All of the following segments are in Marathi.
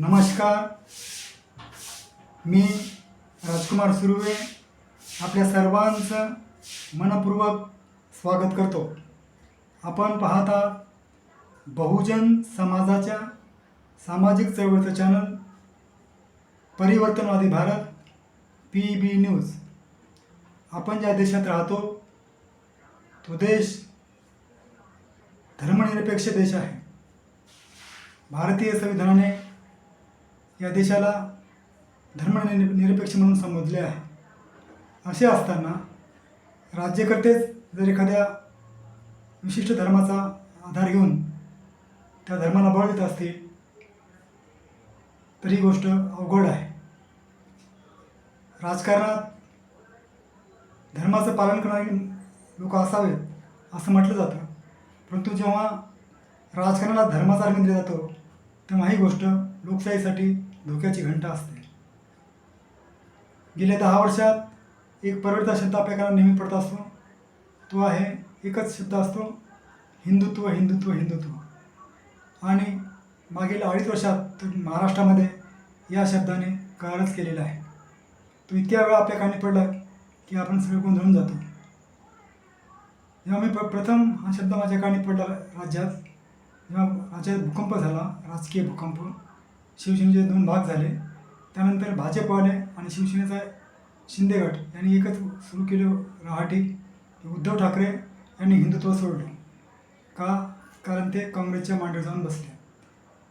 नमस्कार. मी राजकुमार सुर्वे. आपल्या सर्वांचं मनपूर्वक स्वागत करतो. आपण पाहता बहुजन समाजाच्या सामाजिक चळवळीचं चॅनल परिवर्तनवादी भारत पी बी न्यूज आपण ज्या देशात राहतो तो देश धर्मनिरपेक्ष देश आहे. भारतीय संविधानाने या देशाला धर्मनिर निरपेक्ष म्हणून संबोधले आहे. असे असताना राज्यकर्तेच जर एखाद्या विशिष्ट धर्माचा आधार घेऊन त्या धर्माला बळ देत असतील तर ही गोष्ट अवघड आहे. राजकारणात धर्माचं पालन करणारी लोक असावेत असं म्हटलं जातं. परंतु जेव्हा राजकारणाला धर्माचा रंग दिला जातो तेव्हा ही गोष्ट लोकशाहीसाठी धोक्याची घंटा असते. गेल्या दहा वर्षात एक परवडता शब्द आपल्याला नेहमी पडत असतो. तो आहे एकच शब्द असतो हिंदुत्व हिंदुत्व हिंदुत्व. आणि मागील अडीच वर्षात तर महाराष्ट्रामध्ये या शब्दाने करारच केलेला आहे. तो इतक्या वेळा आपल्या कानी पडला की आपण सगळे गोंधळून जातो. जेव्हा मी प्र प्रथम हा शब्द माझ्या कानी पडला राज्यात. जेव्हा राज्यात भूकंप झाला राजकीय भूकंप. शिवसेनेचे दोन भाग झाले. त्यानंतर भाजपवाले आणि शिवसेनेचा शिंदे गट यांनी एकच सुरू केलं रहाटी. उद्धव ठाकरे यांनी हिंदुत्व सोडलं. का? कारण ते काँग्रेसच्या मांडीवर जाऊन बसले.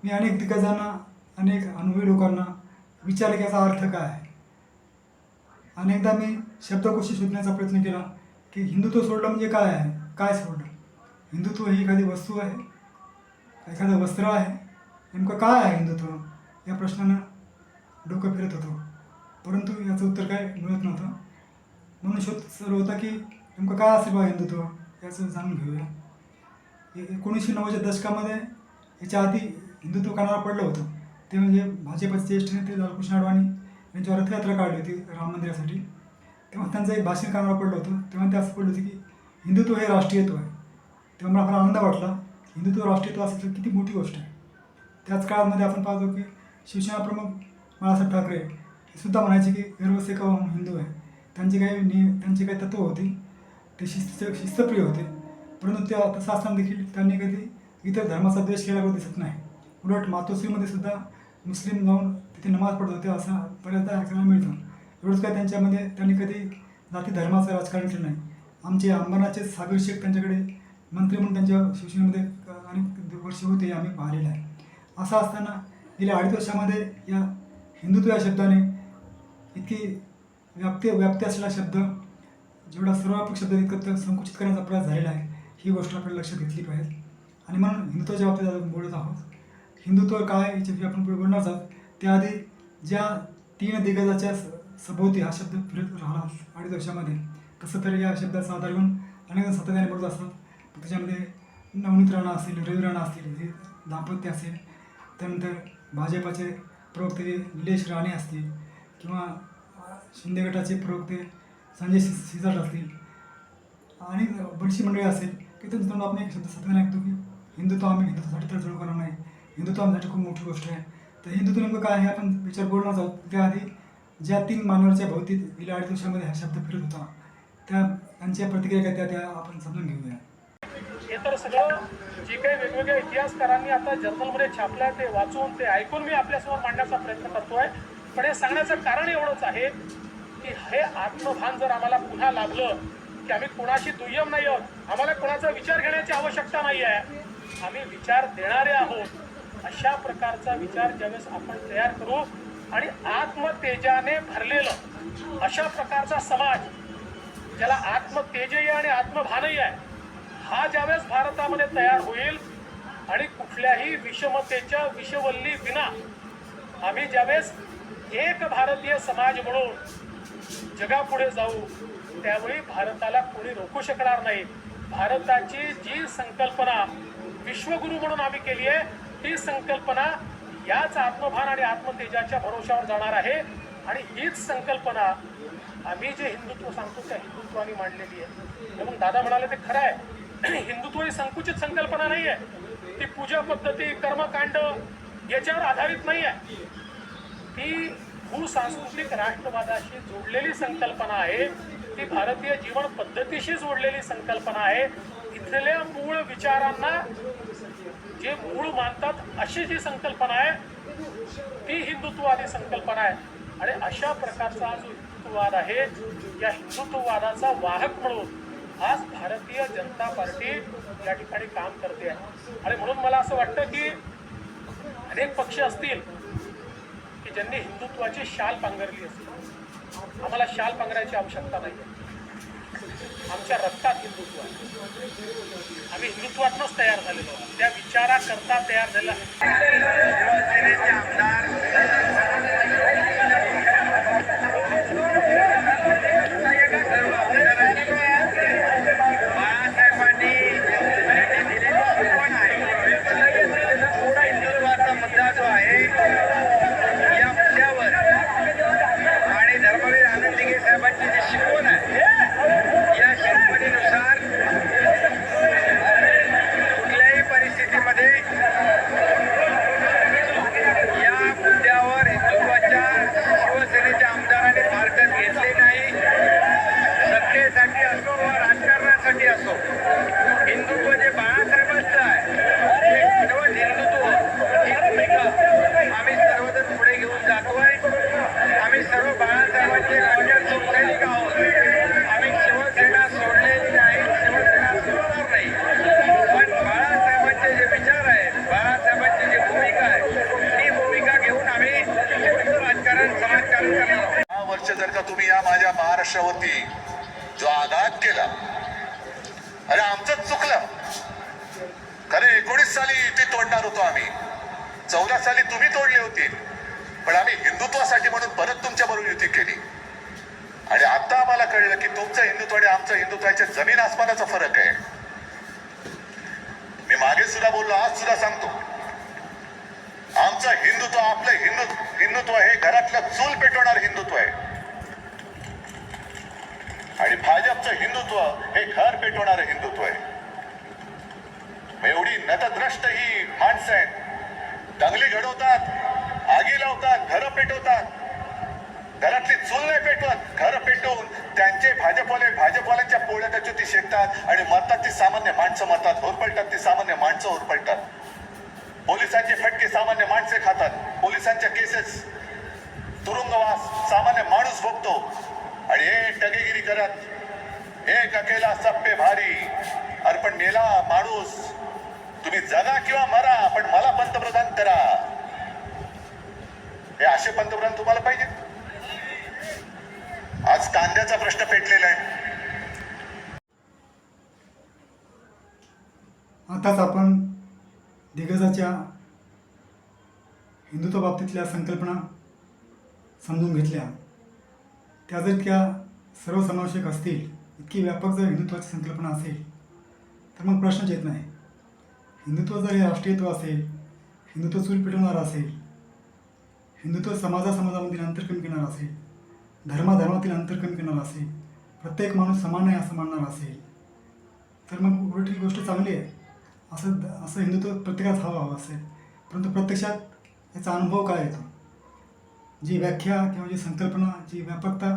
मी अनेक दिग्गजांना अनेक अनुभवी लोकांना विचारले की याचा अर्थ काय आहे? अनेकदा मी शब्दकोशी शोधण्याचा प्रयत्न केला की हिंदुत्व सोडलं म्हणजे काय आहे? काय सोडलं? हिंदुत्व ही एखादी वस्तू आहे? एखादं वस्त्र आहे? नेमकं काय आहे हिंदुत्व? या प्रश्नानं डोकं फिरत होतो. परंतु याचं उत्तर काय मिळत नव्हतं. म्हणून शोध सुरू होता की नेमकं काय असेल बा हिंदुत्व? याचं जाणून घेऊया. एकोणीसशे नव्वदच्या दशकामध्ये याच्या आधी हिंदुत्व कानावर पडलं होतं. ते म्हणजे भाजपचे ज्येष्ठ नेते लालकृष्ण अडवाणी यांची रथयात्रा काढली होती राम मंदिरासाठी. तेव्हा त्यांचं एक भाषण कानावर पडलं होतं. तेव्हा ते असं पडलं होतं की हिंदुत्व हे राष्ट्रीयत्व आहे. तेव्हा मला आनंद वाटला. हिंदुत्व राष्ट्रीयत्व असेल तर किती मोठी गोष्ट आहे. त्याच काळामध्ये आपण पाहतो की शिवसेना प्रमुख बाळासाहेब ठाकरे हे सुद्धा म्हणायचे की गर्वसे का हिंदू आहे त्यांची काही नि त्यांची काही तत्त्व होती. ते शिस्त शिस्तप्रिय होते. परंतु त्या तसं असताना देखील त्यांनी कधी इतर धर्माचा द्वेष केल्यावर दिसत नाही. उलट मातोश्रीमध्ये सुद्धा मुस्लिम जाऊन तिथे नमाज पडत होते असा बऱ्याचदा ऐकायला मिळतो. एवढंच काय त्यांच्यामध्ये त्यांनी कधी जाती धर्माचं राजकारण केलं नाही. आमचे अंबरनाथचे सागर शेख त्यांच्याकडे मंत्री म्हणून त्यांच्या शिवसेनेमध्ये अनेक वर्ष होते आम्ही पाहिलेलं आहे. असं असताना गेल्या अडीच वर्षामध्ये या हिंदुत्व या शब्दाने इतकी व्याप्ती व्याप्ती असलेला शब्द जेवढा सर्वापक शब्द इतकं संकुचित करण्याचा प्रयास झालेला आहे ही गोष्ट आपल्याला लक्षात घेतली पाहिजे. आणि म्हणून हिंदुत्वाच्या बाबतीत आपण बोलत आहोत. हिंदुत्व काय याच्याविषयी आपण पुढे बोलणार आहोत. त्याआधी ज्या तीन दिग्गजाच्या स- सभोवती हा शब्द फिरत राहिला अडीच वर्षामध्ये तसं तर या शब्दाचा आधार घेऊन अनेक जण सातत्याने बोलत असतात. त्याच्यामध्ये नवनीत राणा असतील रवी राणा असतील दाम्पत्य असेल. त्यानंतर भाजपाचे प्रवक्ते निलेश राणे असतील किंवा शिंदे गटाचे प्रवक्ते संजय सि सिजाट असतील. आणि बरीचशी मंडळी असेल की त्यांचं आपण एक शब्द सत्याने ऐकतो की हिंदुत्व आम्ही हिंदुत्वासाठी तर जळू करणार नाही. हिंदुत्व आमच्यासाठी खूप मोठी गोष्ट आहे. तर हिंदुत्व नेमकं काय आहे? आपण विचार बोलणार आहोत. त्याआधी ज्या तीन मानवाच्या भोवतीत गेल्या आठ दिवसामध्ये हा शब्द फिरत होता त्या त्यांच्या प्रतिक्रिया काय त्या त्या आपण समजून घेऊया. हे तर सगळं जे काही वेगवेगळ्या इतिहासकारांनी आता जर्नलमध्ये छापलंय ते वाचून ते ऐकून मी आपल्यासमोर मांडण्याचा प्रयत्न करतोय. पण हे सांगण्याचं कारण एवढंच आहे की हे आत्मभान जर आम्हाला पुन्हा लाभलं की आम्ही कोणाशी दुय्यम नाही आहोत आम्हाला कोणाचा विचार घेण्याची आवश्यकता नाही आहे आम्ही विचार देणारे आहोत. अशा प्रकारचा विचार ज्यावेळेस आपण तयार करू आणि आत्मतेजाने भरलेलं अशा प्रकारचा समाज ज्याला आत्मतेजही आणि आत्मभानही आहे हा ज्यावेळेस भारतामध्ये तयार होईल आणि कुठल्याही विषमतेच्या विषवल्ली विना आम्ही ज्यावेळेस एक भारतीय समाज म्हणून जगापुढे जाऊ त्यावेळी भारताला कोणी रोखू शकणार नाही. भारताची जी संकल्पना विश्वगुरु म्हणून आम्ही केली आहे ती संकल्पना याच आत्मभान आणि आत्मतेजाच्या भरोशावर जाणार आहे. आणि हीच संकल्पना आम्ही जे हिंदुत्व सांगतो त्या हिंदुत्वाने मांडलेली आहे. म्हणून दादा म्हणाले ते खरं आहे. हिंदुत्व ही संकुचित संकल्पना नाही आहे ती पूजा पद्धती कर्मकांड याच्यावर आधारित नाही आहे ती भूसांस्कृतिक राष्ट्रवादाशी जोडलेली संकल्पना आहे. ती भारतीय जीवन पद्धतीशी जोडलेली संकल्पना आहे. इथल्या मूळ विचारांना जे मूळ मानतात अशी जी संकल्पना आहे ती हिंदुत्ववादी संकल्पना आहे. आणि अशा प्रकारचा जो हिंदुत्ववाद आहे या हिंदुत्ववादाचा वाहक म्हणून आज भारतीय जनता पार्टी या ठिकाणी काम करते आहे. आणि म्हणून मला असं वाटतं की अनेक पक्ष असतील की ज्यांनी हिंदुत्वाची शाल पांघरली असेल. आम्हाला शाल पांघरायची आवश्यकता नाही आमच्या रक्तात हिंदुत्व आहे. आम्ही हिंदुत्वातनंच तयार झालेलो आहोत. त्या विचाराकरता तयार झाला शिवसेनेचे आमदार आणि आता आम्हाला कळलं की तुमचं हिंदुत्व आणि आमचं हिंदुत्वाच्या जमीन आसमानाचा फरक आहे. मी मागे सुद्धा बोललो आज सुद्धा सांगतो. आमचं हिंदुत्व आपलं हिंदू हिंदुत्व हे घरातलं चूल पेटवणार हिंदुत्व आहे. आणि भाजपचं हिंदुत्व हे घर पेटवणारं हिंदुत्व आहे. मग एवढी नतद्रष्ट ही माणसं आहेत. दंगली घडवतात आगी लावतात घरं पेटवतात. घरातली चूल नाही पेटवत घर पेटवून त्यांचे भाजपवाले भाजपवाल्यांच्या पोळ्यात ती शेकतात आणि मरतात ती सामान्य माणसं मरतात होरपळतात ती सामान्य माणसं होरपळतात पोलिसांचे फटके सामान्य माणसे खातात पोलिसांच्या केसेस. तुरुंगवास सामान्य माणूस भोगतो. आणि हे टगेगिरी करत एक अकेला सप्पे भारी. अर्पण मेला माणूस. तुम्ही जगा किंवा मरा पण मला पंतप्रधान करा. हे असे पंतप्रधान तुम्हाला पाहिजे कांद्याचा प्रश्न पेटलेला आहे. आताच आपण दिग्गजाच्या हिंदुत्व बाबतीतल्या संकल्पना समजून घेतल्या. त्या जर इतक्या सर्वसमावेशक असतील इतकी व्यापक जर हिंदुत्वाची संकल्पना असेल तर मग प्रश्नच येत नाही. हिंदुत्व जर हे राष्ट्रीयत्व असेल हिंदुत्व चूल पेटवणारं असेल हिंदुत्व समाजा अंतर कमी करणारं असेल धर्माधर्मातील अंतर कमी करणार असेल प्रत्येक माणूस समान आहे असं मानणार असेल तर मग उलट ही गोष्ट चांगली आहे. असं असं हिंदुत्व प्रत्येकाच हवं हवं असेल परंतु प्रत्यक्षात याचा अनुभव काय येतो? जी व्याख्या किंवा जी संकल्पना जी व्यापकता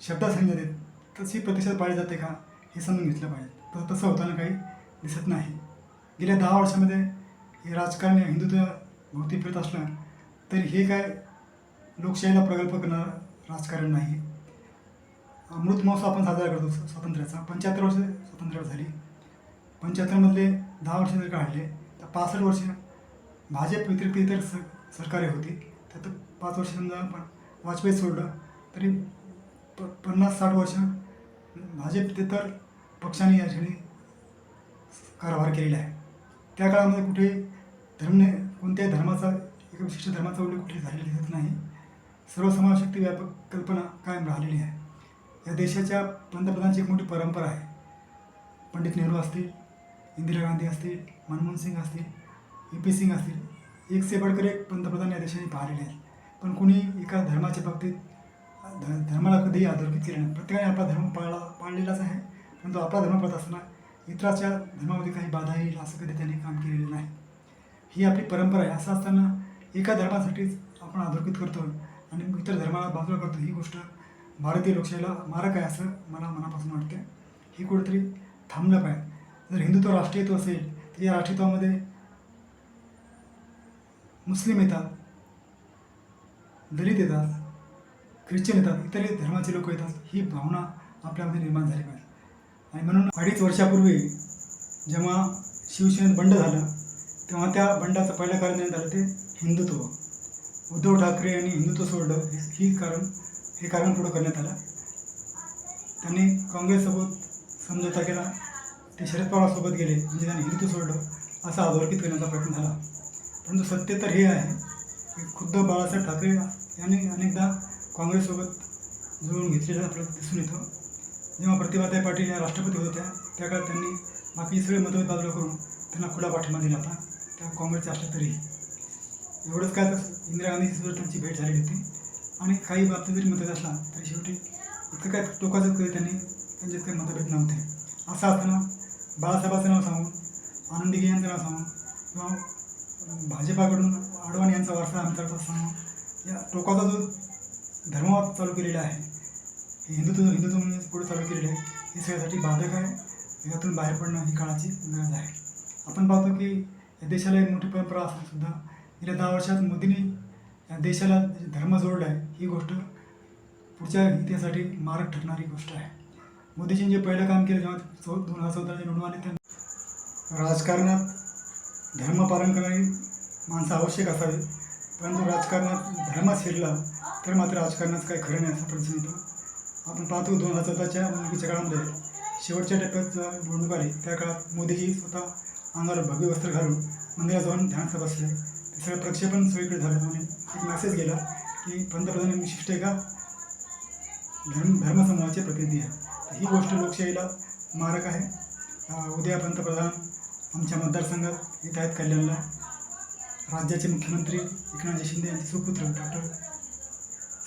शब्दात सांगण्यात तशी प्रत्यक्षात पाळली जाते का? हे समजून घेतलं पाहिजे. तर तसं होताना काही दिसत नाही. गेल्या दहा वर्षामध्ये हे राजकारण हिंदुत्व भोवती फिरत असलं तरी हे काय लोकशाहीला प्रगल्भ करणार राजकारण नाही. अमृत महोत्सव आपण साजरा करतो स्वातंत्र्याचा. पंच्याहत्तर वर्ष स्वातंत्र्य झाली. पंच्याहत्तरमधले दहा वर्ष जर काढले तर पासष्ट वर्ष भाजप व्यतिरिक्त इतर स सरकारे होती. त्यात पाच वर्ष समजा आपण वाजपेयी सोडलं तरी प पन्नास साठ वर्ष भाजप तर पक्षाने या ठिकाणी कारभार केलेला आहे. त्या काळामध्ये कुठे धर्मने कोणत्याही धर्माचा एका विशिष्ट धर्माचा उल्लेख कुठे झालेला दिसत नाही. सर्व समाजशक्ती व्यापक कल्पना कायम राहिलेली आहे. या देशाच्या पंतप्रधानांची एक मोठी परंपरा आहे. पंडित नेहरू असतील इंदिरा गांधी असतील मनमोहन सिंग असतील ए पी सिंग असतील एक से बडकर एक पंतप्रधान या देशाने पाहिलेले आहेत. पण कुणी एका धर्माच्या बाबतीत ध धर्माला कधीही अधोरेखित केले नाही. प्रत्येकाने आपला धर्म पाळला पाळलेलाच आहे परंतु आपला धर्म पाळत असताना इतराच्या धर्मामध्ये काही बाधा येईल असं कधी त्यांनी काम केलेलं नाही. ही आपली परंपरा आहे. असं असताना एका धर्मासाठीच आपण अधोरेखित करतो. आणि इतर धर्माला बाजूला करतो ही गोष्ट भारतीय लोकशाहीला मारक आहे असं मला मनापासून वाटते ही कुठेतरी थांबलं पाहिजे. जर हिंदुत्व राष्ट्रीयत्व असेल तर या राष्ट्रीयत्वामध्ये मुस्लिम येतात दलित येतात ख्रिश्चन येतात इतरही धर्माचे लोक येतात ही भावना आपल्यामध्ये निर्माण झाली पाहिजे. आणि म्हणून अडीच वर्षापूर्वी जेव्हा शिवसेनेत बंड झालं तेव्हा त्या बंडाचं पहिलं कारण झालं ते हिंदुत्व. उद्धव ठाकरे यांनी हिंदुत्व सोडलं ही कारण हे कारण पुढं करण्यात आलं. त्यांनी काँग्रेससोबत समझोता केला. ते शरद पवारसोबत गेले म्हणजे त्यांनी हिंदुत्व सोडलं असा अधोरेखित करण्याचा प्रयत्न झाला. परंतु सत्य तर हे आहे की खुद्द बाळासाहेब ठाकरे यांनी अनेकदा काँग्रेससोबत जुळून घेतलेलं आपल्याला दिसून येतं. जेव्हा प्रतिभाताई पाटील या राष्ट्रपती होत्या त्या काळात त्यांनी बाकी सगळे मतभेद बाजूला करून त्यांना खुला पाठिंबा दिला होता. त्या काँग्रेसचे असल्या तरीही. एवढंच काय तर इंदिरा गांधीसोबत त्यांची भेट झालेली होती. आणि काही बाबतीत जरी मतभेद असला तरी शेवटी इतकं काय टोकाचं कधी त्यांनी त्यांच्यात काही मतभेद नव्हते. असं असताना बाळासाहेबांचं नाव सांगून आनंदी यांचं नाव सांगून किंवा भाजपाकडून आडवाणी यांचा वारसा आमचा सांगून या टोकाचा जो धर्मवाद चालू केलेला आहे हे हिंदुत्व हिंदुत्व म्हणून पुढे चालू केलेले आहे हे सगळ्यासाठी बाधक आहे. यातून बाहेर पडणं ही काळाची गरज आहे. आपण पाहतो की या देशाला एक मोठी परंपरा असून सुद्धा गेल्या दहा वर्षात मोदींनी या देशाला धर्म जोडला आहे ही गोष्ट पुढच्या इतिहासाठी मारक ठरणारी गोष्ट आहे. मोदीजींनी जे पहिलं काम केलं जेव्हा चौ दोन हजार चौदाचे निवडून आले त्या राजकारणात धर्म पालन करणारी माणसं आवश्यक असावी परंतु राजकारणात धर्म शिरला तर मात्र राजकारणाचं काही खरं नाही असं प्रश्न येतो आपण पाहतो दोन हजार चौदाच्या निवडणुकीच्या काळामध्ये शेवटच्या टप्प्यात निवडणूक आली त्या काळात मोदीजी स्वतः अंगावर भव्य वस्त्र घालून मंदिरात जाऊन ध्यानात बसले ते सगळं प्रक्षेपण सगळीकडे झालं आणि एक मेसेज गेला की पंतप्रधान विशिष्ट एका धर्म धर्मसमूहाचे प्रतिनिधी आहे ही गोष्ट लोकशाहीला मारक आहे. उद्या पंतप्रधान आमच्या मतदारसंघात येत आहेत कल्याणला. राज्याचे मुख्यमंत्री एकनाथजी शिंदे यांचे सुपुत्र डॉक्टर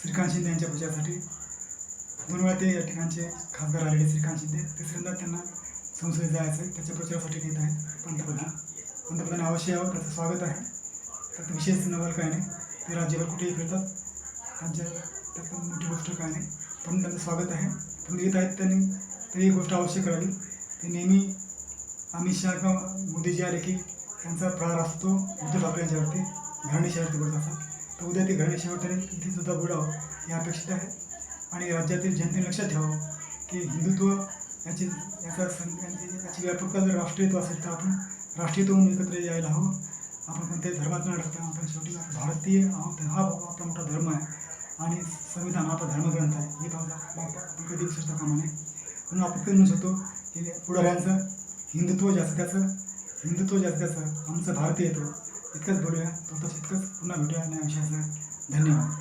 श्रीकांत शिंदे यांच्या प्रचारासाठी दोन वेळा ते या ठिकाणचे खासदार आलेले श्रीकांत शिंदे. तिसऱ्यांदा त्यांना संसदेत जायचं आहे. त्याच्या प्रचारासाठी येत आहेत पंतप्रधान. पंतप्रधान अवश्य यावं. त्याचं स्वागत आहे. त्यात विशेष नवल काय नाही. ते राज्यभर कुठेही फिरतात. त्यांच्या त्यात मोठी गोष्ट काय नाही. पण त्यांचं स्वागत आहे. पण येत आहेत त्यांनी. ते ही गोष्ट अवश्य करावी. ते नेहमी अमित शहा किंवा मोदीजी आले की त्यांचा प्रहार असतो. उद्धव ठाकरे यांच्यावरती घराणेशावरती बोलत असतात तर उद्या ते घराणेशावर त्यांनी इथे सुद्धा बोलावं हे अपेक्षित आहे. आणि राज्यातील जनतेने लक्षात ठेवावं की हिंदुत्व याची याचा सं याची याची व्यापकता जर राष्ट्रीयत्व असेल तर आपण राष्ट्रीयत्व म्हणून एकत्र यायला हवं. आपण कोणत्याही धर्मात न अडकता आपण शेवटी भारतीय हा आपला मोठा धर्म आहे. आणि संविधान हा आपला धर्मग्रंथ आहे. ही बाब बाब आपण कधी विसरता कामा नये म्हणून आपण कधी म्हणू शकतो की पुढाऱ्यांचं हिंदुत्व जास्त त्याचं हिंदुत्व जास्त त्याचं. आमचं भारतीयत्व. इतकंच बोलूया. तो तसं इतकंच पुन्हा भेटूया. या विषयाचं. धन्यवाद.